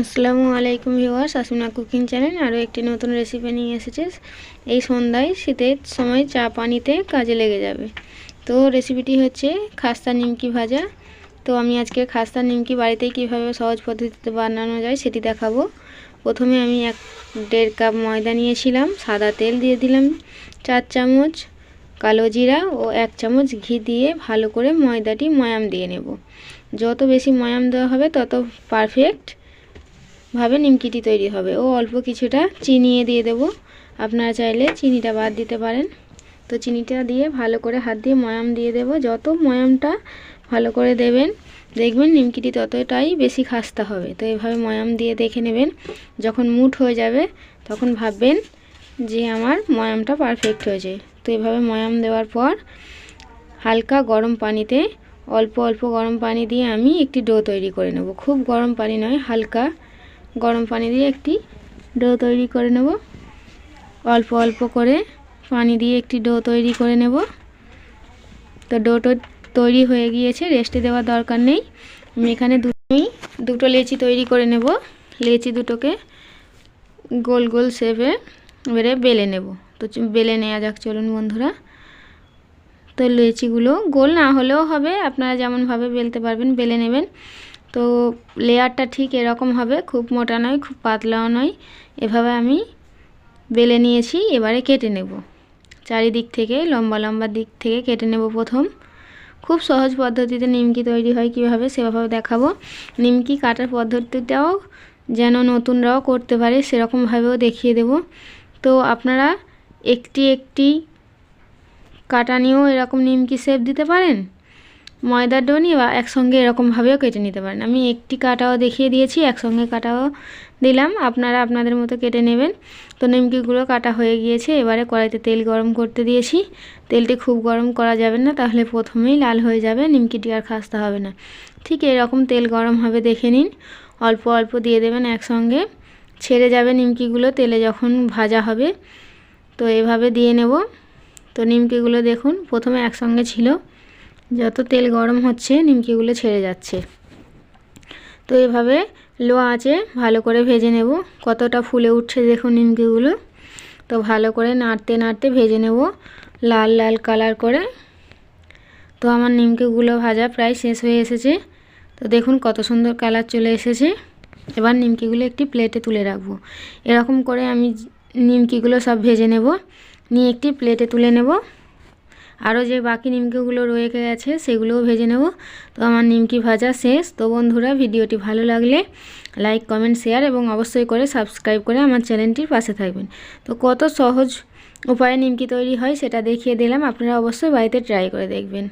আসসালামু আলাইকুম viewers Asmina cooking channel, আরও একটি নতুন রেসিপি নিয়ে এসেছে। এই সন্ধ্যায় শীতের সময় চা পানিতে কাজে লেগে যাবে। তো রেসিপিটি হচ্ছে খাস্তা নিমকি ভাজা। তো আমি আজকে খাস্তা নিমকি বাড়িতেই কীভাবে সহজ পদ্ধতিতে বানানো যায় সেটি দেখাবো। প্রথমে আমি এক দেড় কাপ ময়দা নিয়েছিলাম, সাদা তেল দিয়ে দিলাম, চার চামচ কালো জিরা ও এক চামচ ঘি দিয়ে ভালো করে ময়দাটি ময়াম দিয়ে নেব। যত বেশি ময়াম দেওয়া হবে তত পারফেক্ট ভাবে নিমকিটি তৈরি হবে। ও অল্প কিছুটা চিনিয়ে দিয়ে দেব। আপনারা চাইলে চিনিটা বাদ দিতে পারেন। তো চিনিটা দিয়ে ভালো করে হাত দিয়ে ময়াম দিয়ে দেব। যত ময়ামটা ভালো করে দেবেন, দেখবেন নিমকিটি ততটাই বেশি খাস্তা হবে। তো এভাবে ময়াম দিয়ে দেখে নেবেন। যখন মুঠ হয়ে যাবে, তখন ভাববেন যে আমার ময়ামটা পারফেক্ট হয়েছে। তো এভাবে ময়াম দেওয়ার পর হালকা গরম পানিতে অল্প অল্প গরম পানি দিয়ে আমি একটি ডো তৈরি করে নেব। খুব গরম পানি নয়, হালকা গরম পানি দিয়ে একটি ডো তৈরি করে নেব। অল্প অল্প করে পানি দিয়ে একটি ডো তৈরি করে নেব। তো ডোটো তৈরি হয়ে গিয়েছে, রেস্টে দেওয়ার দরকার নেই। আমি এখানে দুটোই দুটো লেচি তৈরি করে নেব। লেচি দুটোকে গোল গোল শেপে এবারে বেলে নেব। তো বেলে নেওয়া যাক, চলুন বন্ধুরা। তো লেচিগুলো গোল না হলেও হবে, আপনারা যেমনভাবে বেলতে পারবেন, বেলে নেবেন। তো লেয়ারটা ঠিক এরকম হবে, খুব মোটা নয়, খুব পাতলাও নয়। এভাবে আমি বেলে নিয়েছি, এবারে কেটে নেব। চারিদিক থেকে, লম্বা লম্বা দিক থেকে কেটে নেব প্রথম। খুব সহজ পদ্ধতিতে নিমকি তৈরি হয়, কীভাবে সেভাবে দেখাবো। নিমকি কাটার পদ্ধতিটাও যেন নতুনরাও করতে পারে, সেরকমভাবেও দেখিয়ে দেব। তো আপনারা একটি একটি কাটা নিয়েও এরকম নিমকি শেপ দিতে পারেন? ময়দার ডো নিয়ে বা একসঙ্গে এরকমভাবেও কেটে নিতে পারেন। আমি একটি কাটাও দেখিয়ে দিয়েছি, একসঙ্গে কাটাও দিলাম। আপনারা আপনাদের মতো কেটে নেবেন। তো নিমকিগুলো কাটা হয়ে গিয়েছে, এবারে কড়াইতে তেল গরম করতে দিয়েছি। তেলটি খুব গরম করা যাবে না, তাহলে প্রথমেই লাল হয়ে যাবে, নিমকিটি আর খাসতে হবে না। ঠিক এরকম তেল গরম হবে, দেখে নিন। অল্প অল্প দিয়ে দেবেন একসঙ্গে। ছেড়ে যাবে নিমকিগুলো, তেলে যখন ভাজা হবে। তো এভাবে দিয়ে নেব। তো নিমকিগুলো দেখুন, প্রথমে একসঙ্গে ছিল। যত তেল গরম হচ্ছে, নিমকিগুলো ছেড়ে যাচ্ছে। তো এভাবে লো আঁচে ভালো করে ভেজে নেব। কতটা ফুলে উঠছে দেখুন নিমকিগুলো। তো ভালো করে নাড়তে নাড়তে ভেজে নেব, লাল লাল কালার করে। তো আমার নিমকিগুলো ভাজা প্রায় শেষ হয়ে এসেছে। তো দেখুন কত সুন্দর কালার চলে এসেছে। এবার নিমকিগুলো একটি প্লেটে তুলে রাখব। এরকম করে আমি নিমকিগুলো সব ভেজে নেব। নিয়ে একটি প্লেটে তুলে নেব। আরও যে বাকি নিমকিগুলো রয়ে গেছে সেগুলোও ভেজে নেব। তো আমার নিমকি ভাজা শেষ। তো বন্ধুরা, ভিডিওটি ভালো লাগলে লাইক, কমেন্ট, শেয়ার এবং অবশ্যই করে সাবস্ক্রাইব করে আমার চ্যানেলটির পাশে থাকবেন। তো কত সহজ উপায়ে নিমকি তৈরি হয় সেটা দেখিয়ে দিলাম। আপনারা অবশ্যই বাড়িতে ট্রাই করে দেখবেন।